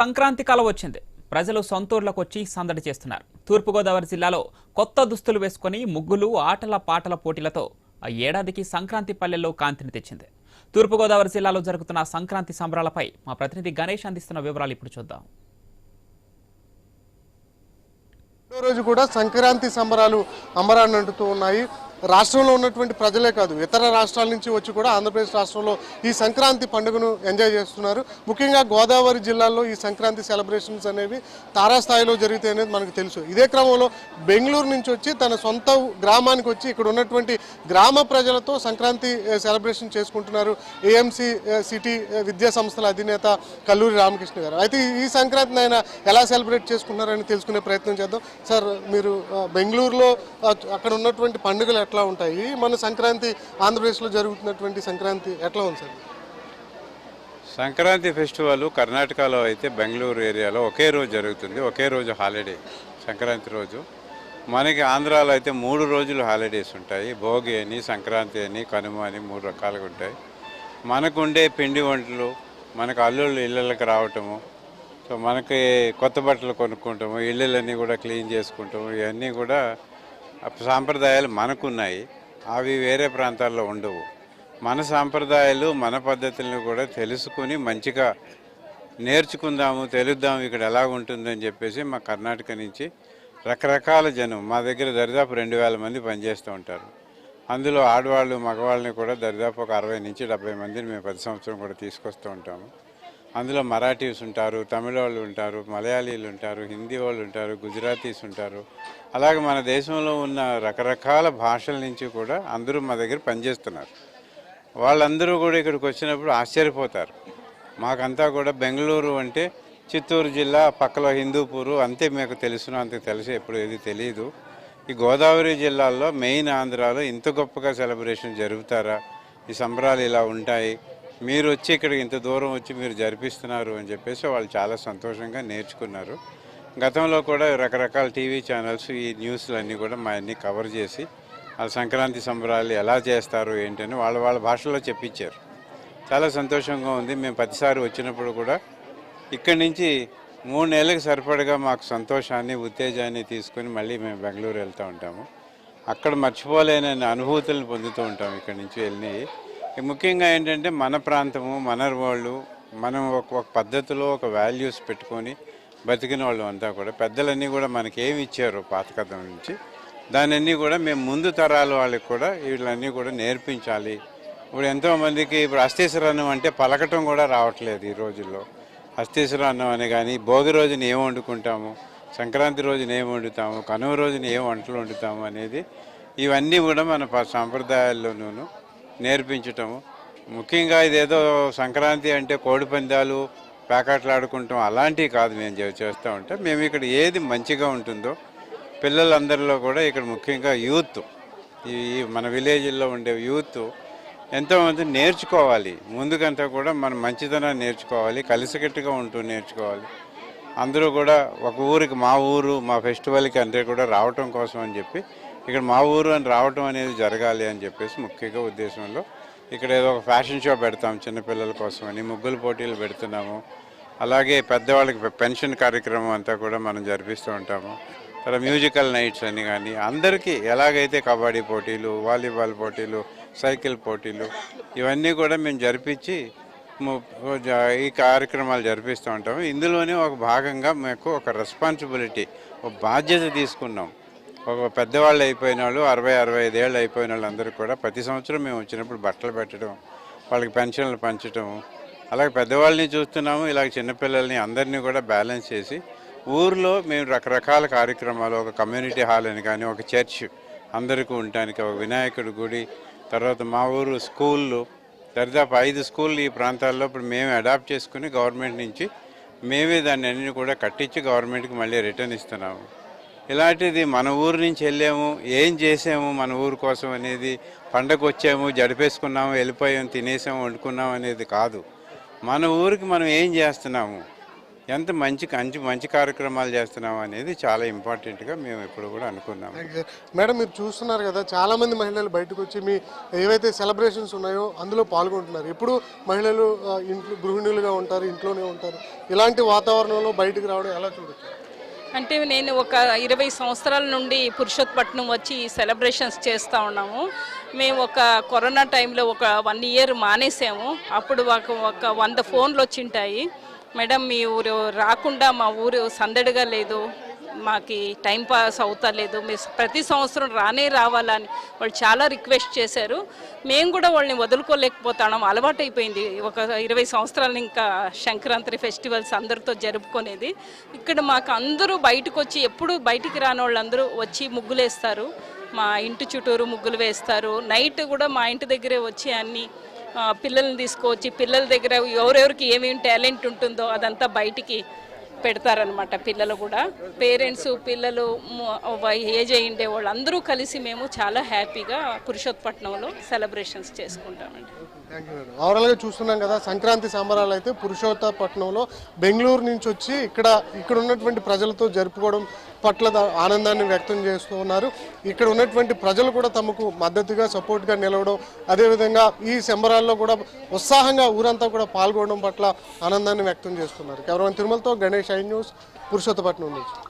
సంక్రాంతి కాలం వచ్చింది. ప్రజలు సొంతూర్లకు వచ్చి సందడి చేస్తున్నారు. తూర్పుగోదావరి జిల్లాలో కొత్త దుస్తులు వేసుకొని ముగ్గులు ఆటల పాటల పోటీలతో ఆ ఏడాదికి సంక్రాంతి పల్లెల్లో కాంతిని తెచ్చింది. తూర్పుగోదావరి జిల్లాలో జరుగుతున్న సంక్రాంతి సంబరాలపై మా ప్రతినిధి గణేష్ అందిస్తున్న వివరాలు ఇప్పుడు చూద్దాం. రోజు కూడా సంక్రాంతి సంబరాలు అమరాన్నంటుతూ ఉన్నాయి. రాష్ట్రంలో ఉన్నటువంటి ప్రజలే కాదు ఇతర రాష్ట్రాల నుంచి వచ్చి కూడా ఆంధ్రప్రదేశ్ రాష్ట్రంలో ఈ సంక్రాంతి పండుగను ఎంజాయ్ చేస్తున్నారు. ముఖ్యంగా గోదావరి జిల్లాలో ఈ సంక్రాంతి సెలబ్రేషన్స్ అనేవి తారాస్థాయిలో జరుగుతాయి అనేది మనకు తెలుసు. ఇదే క్రమంలో బెంగళూరు నుంచి వచ్చి తన సొంత గ్రామానికి వచ్చి ఇక్కడ ఉన్నటువంటి గ్రామ ప్రజలతో సంక్రాంతి సెలబ్రేషన్ చేసుకుంటున్నారు ఏఎంసీ సిటీ విద్యా సంస్థల అధినేత కల్లూరి రామకృష్ణ గారు. అయితే ఈ సంక్రాంతిని ఆయన ఎలా సెలబ్రేట్ చేసుకున్నారని తెలుసుకునే ప్రయత్నం చేద్దాం. సార్ మీరు బెంగళూరులో అక్కడ ఉన్నటువంటి పండుగలు ఎట్లా ఉంటాయి? మన సంక్రాంతి ఆంధ్రప్రదేశ్లో జరుగుతున్నటువంటి సంక్రాంతి ఎట్లా ఉంది సార్? సంక్రాంతి ఫెస్టివల్ కర్ణాటకలో అయితే బెంగళూరు ఏరియాలో ఒకే రోజు జరుగుతుంది. ఒకే రోజు హాలిడే సంక్రాంతి రోజు. మనకి ఆంధ్రాలో అయితే మూడు రోజులు హాలిడేస్ ఉంటాయి. భోగి అని సంక్రాంతి అని కనుమ అని మూడు రకాలుగా ఉంటాయి. మనకుండే పిండి వంటలు మనకు అల్లుళ్ళు ఇళ్ళకి రావటము సో మనకి కొత్త బట్టలు కొనుక్కుంటాము ఇళ్ళన్నీ కూడా క్లీన్ చేసుకుంటాము ఇవన్నీ కూడా సాంప్రదాయాలు మనకున్నాయి. అవి వేరే ప్రాంతాల్లో ఉండవు. మన సాంప్రదాయాలు మన పద్ధతులను కూడా తెలుసుకుని మంచిగా నేర్చుకుందాము తెలుద్దాము ఇక్కడ ఎలా ఉంటుందని చెప్పేసి మా కర్ణాటక నుంచి రకరకాల జనం మా దగ్గర దరిదాపు రెండు వేల మంది పనిచేస్తూ ఉంటారు. అందులో ఆడవాళ్ళు మగవాళ్ళని కూడా దరిదాపు ఒక అరవై నుంచి డెబ్బై మందిని మేము ప్రతి సంవత్సరం కూడా తీసుకొస్తూ ఉంటాము. అందులో మరాఠీస్ ఉంటారు తమిళ వాళ్ళు ఉంటారు మలయాళీలు ఉంటారు హిందీ వాళ్ళు ఉంటారు గుజరాతీస్ ఉంటారు. అలాగే మన దేశంలో ఉన్న రకరకాల భాషల నుంచి కూడా అందరూ మా దగ్గర పనిచేస్తున్నారు. వాళ్ళందరూ కూడా ఇక్కడికి వచ్చినప్పుడు ఆశ్చర్యపోతారు. మాకంతా కూడా బెంగళూరు అంటే చిత్తూరు జిల్లా పక్కలో హిందూపూరు అంతే మీకు తెలుసును అంత తెలిసి ఎప్పుడు ఏది తెలియదు ఈ గోదావరి జిల్లాల్లో మెయిన్ ఆంధ్రాలో ఇంత గొప్పగా సెలబ్రేషన్ జరుగుతారా? ఈ సంబరాలు ఇలా ఉంటాయి. మీరు వచ్చి ఇక్కడ ఇంత దూరం వచ్చి మీరు జరిపిస్తున్నారు అని చెప్పేసి వాళ్ళు చాలా సంతోషంగా నేర్చుకున్నారు. గతంలో కూడా రకరకాల టీవీ ఛానల్స్ ఈ న్యూస్లన్నీ కూడా మా అన్ని కవర్ చేసి ఆ సంక్రాంతి సంబరాలు ఎలా చేస్తారు ఏంటని వాళ్ళ వాళ్ళ భాషలో చెప్పించారు. చాలా సంతోషంగా ఉంది. మేము ప్రతిసారి వచ్చినప్పుడు కూడా ఇక్కడి నుంచి మూడు నెలలకు సరిపడగా మాకు సంతోషాన్ని ఉత్తేజాన్ని తీసుకొని మళ్ళీ మేము బెంగళూరు వెళ్తూ ఉంటాము. అక్కడ మర్చిపోలేని అనుభూతులను పొందుతూ ఉంటాం ఇక్కడి నుంచి వెళ్ళినవి ముఖ్యంగా ఏంటంటే మన ప్రాంతము మన వాళ్ళు మనం ఒక ఒక పద్ధతిలో ఒక వాల్యూస్ పెట్టుకొని బతికిన వాళ్ళు అంతా కూడా. పెద్దలన్నీ కూడా మనకి ఏమి ఇచ్చారు పాతకథం నుంచి. దానన్నీ కూడా మేము ముందు తరాల వాళ్ళకి కూడా వీళ్ళన్నీ కూడా నేర్పించాలి. ఇప్పుడు ఎంతోమందికి ఇప్పుడు అస్థేశ్వర అన్నం అంటే పలకటం కూడా రావట్లేదు ఈ రోజుల్లో. అస్థేశ్వర అన్నం అని కానీ భోగి రోజున ఏం వండుకుంటాము సంక్రాంతి రోజున ఏం వండుతాము కనుమ రోజున ఏం వంటలు వండుతాము అనేది ఇవన్నీ కూడా మన ప- సాంప్రదాయాల్లోనూ నేర్పించటము. ముఖ్యంగా ఇదేదో సంక్రాంతి అంటే కోడి పందాలు ప్యాకెట్లు ఆడుకుంటాం అలాంటివి కాదు మేము చేస్తూ ఉంటే. మేము ఇక్కడ ఏది మంచిగా ఉంటుందో పిల్లలందరిలో కూడా ఇక్కడ ముఖ్యంగా యూత్ ఈ ఈ మన విలేజ్లో ఉండే యూత్ ఎంతోమంది నేర్చుకోవాలి. ముందుకంతా కూడా మనం మంచితనాన్ని నేర్చుకోవాలి కలిసికట్టుగా ఉంటూ నేర్చుకోవాలి. అందరూ కూడా ఒక ఊరికి మా ఊరు మా ఫెస్టివల్కి అందరూ కూడా రావటం కోసం అని చెప్పి ఇక్కడ మా ఊరు అని రావటం అనేది జరగాలి అని చెప్పేసి ముఖ్యంగా ఉద్దేశంలో ఇక్కడ ఏదో ఒక ఫ్యాషన్ షో పెడతాం చిన్నపిల్లల కోసం అని ముగ్గులు పోటీలు పెడుతున్నాము. అలాగే పెద్దవాళ్ళకి పెన్షన్ కార్యక్రమం అంతా కూడా మనం జరిపిస్తూ ఉంటాము. తర్వాత మ్యూజికల్ నైట్స్ అని కానీ అందరికీ ఎలాగైతే కబడ్డీ పోటీలు వాలీబాల్ పోటీలు సైకిల్ పోటీలు ఇవన్నీ కూడా మేము జరిపించి ఈ కార్యక్రమాలు జరిపిస్తూ ఉంటాము. ఇందులోనే ఒక భాగంగా మాకు ఒక రెస్పాన్సిబిలిటీ ఒక బాధ్యత తీసుకున్నాం. ఒక పెద్దవాళ్ళు అయిపోయిన వాళ్ళు అరవై అరవై ఐదేళ్ళు అయిపోయిన వాళ్ళందరూ కూడా ప్రతి సంవత్సరం మేము వచ్చినప్పుడు బట్టలు పెట్టడం వాళ్ళకి పెన్షన్లు పంచడం అలాగే పెద్దవాళ్ళని చూస్తున్నాము ఇలాగ చిన్నపిల్లల్ని అందరినీ కూడా బ్యాలెన్స్ చేసి ఊర్లో మేము రకరకాల కార్యక్రమాలు ఒక కమ్యూనిటీ హాల్ అని కానీ ఒక చర్చ్ అందరికీ ఉండటానికి ఒక వినాయకుడి గుడి తర్వాత మా ఊరు స్కూళ్ళు దరిదాపు ఐదు స్కూళ్ళు ఈ ప్రాంతాల్లో ఇప్పుడు మేము అడాప్ట్ చేసుకుని గవర్నమెంట్ నుంచి మేమే దాన్ని అన్ని కూడా కట్టించి గవర్నమెంట్కి మళ్ళీ రిటర్న్ ఇస్తున్నాము. ఇలాంటిది మన ఊరు నుంచి వెళ్ళాము ఏం చేసాము మన ఊరు కోసం అనేది పండగ వచ్చాము జడిపేసుకున్నాము వెళ్ళిపోయాము తినేసాము వండుకున్నాము అనేది కాదు. మన ఊరికి మనం ఏం చేస్తున్నాము? ఎంత మంచి మంచి మంచి కార్యక్రమాలు చేస్తున్నాం అనేది చాలా ఇంపార్టెంట్గా మేము ఇప్పుడు కూడా అనుకున్నాము. మేడం మీరు చూస్తున్నారు కదా చాలామంది మహిళలు బయటకు వచ్చి మీ ఏవైతే సెలబ్రేషన్స్ ఉన్నాయో అందులో పాల్గొంటున్నారు. ఎప్పుడు మహిళలు ఇంట్లో గృహిణులుగా ఉంటారు ఇంట్లోనే ఉంటారు. ఇలాంటి వాతావరణంలో బయటకు రావడం ఎలా చూడొచ్చు? అంటే నేను ఒక ఇరవై సంవత్సరాల నుండి పురుషోత్పట్నం వచ్చి సెలబ్రేషన్స్ చేస్తూ ఉన్నాము. మేము ఒక కరోనా టైంలో ఒక వన్ ఇయర్ మానేసాము. అప్పుడు ఒక ఒక వంద ఫోన్లు వచ్చింటాయి. మేడం మీ ఊరు రాకుండా మా ఊరు సందడిగా లేదు. మాకు టైం పాస్ అవుతలేదు. మీరు ప్రతి సంవత్సరం రానే రావాలని వాళ్ళు చాలా రిక్వెస్ట్ చేశారు. మేము కూడా వాళ్ళని వదులుకోలేకపోతున్నాం. అలవాటు అయిపోయింది ఒక ఇరవై సంవత్సరాలు ఇంకా సంక్రాంతి ఫెస్టివల్స్ అందరితో జరుపుకునేది. ఇక్కడ మాకు అందరూ బయటకు వచ్చి ఎప్పుడు బయటికి రాని వాళ్ళందరూ వచ్చి ముగ్గులేస్తారు. మా ఇంటి చుట్టూరు ముగ్గులు వేస్తారు. నైట్ కూడా మా ఇంటి దగ్గరే వచ్చి అన్ని పిల్లల్ని తీసుకొచ్చి పిల్లల దగ్గర ఎవరెవరికి ఏమేమి టాలెంట్ ఉంటుందో అదంతా బయటికి పెడతారనమాట పిల్లలు కూడా. పేరెంట్స్ పిల్లలు ఏజ్ అయ్యిండే వాళ్ళు అందరూ కలిసి మేము చాలా హ్యాపీగా పురుషోత్పట్నంలో సెలబ్రేషన్స్ చేసుకుంటామండి. థ్యాంక్ ఓవరాల్గా చూస్తున్నాం కదా సంక్రాంతి సంబరాలు అయితే పురుషోత్తపట్నంలో బెంగళూరు నుంచి వచ్చి ఇక్కడ ఇక్కడ ఉన్నటువంటి ప్రజలతో జరుపుకోవడం పట్ల ఆనందాన్ని వ్యక్తం చేస్తూ ఉన్నారు. ఇక్కడ ఉన్నటువంటి ప్రజలు కూడా తమకు మద్దతుగా సపోర్ట్గా నిలవడం అదేవిధంగా ఈ సంబరాల్లో కూడా ఉత్సాహంగా ఊరంతా కూడా పాల్గొనడం పట్ల ఆనందాన్ని వ్యక్తం చేస్తున్నారు. కేవలం తిరుమలతో గణేష్ ఐ న్యూస్ పురుషోత్తపట్నం నుంచి.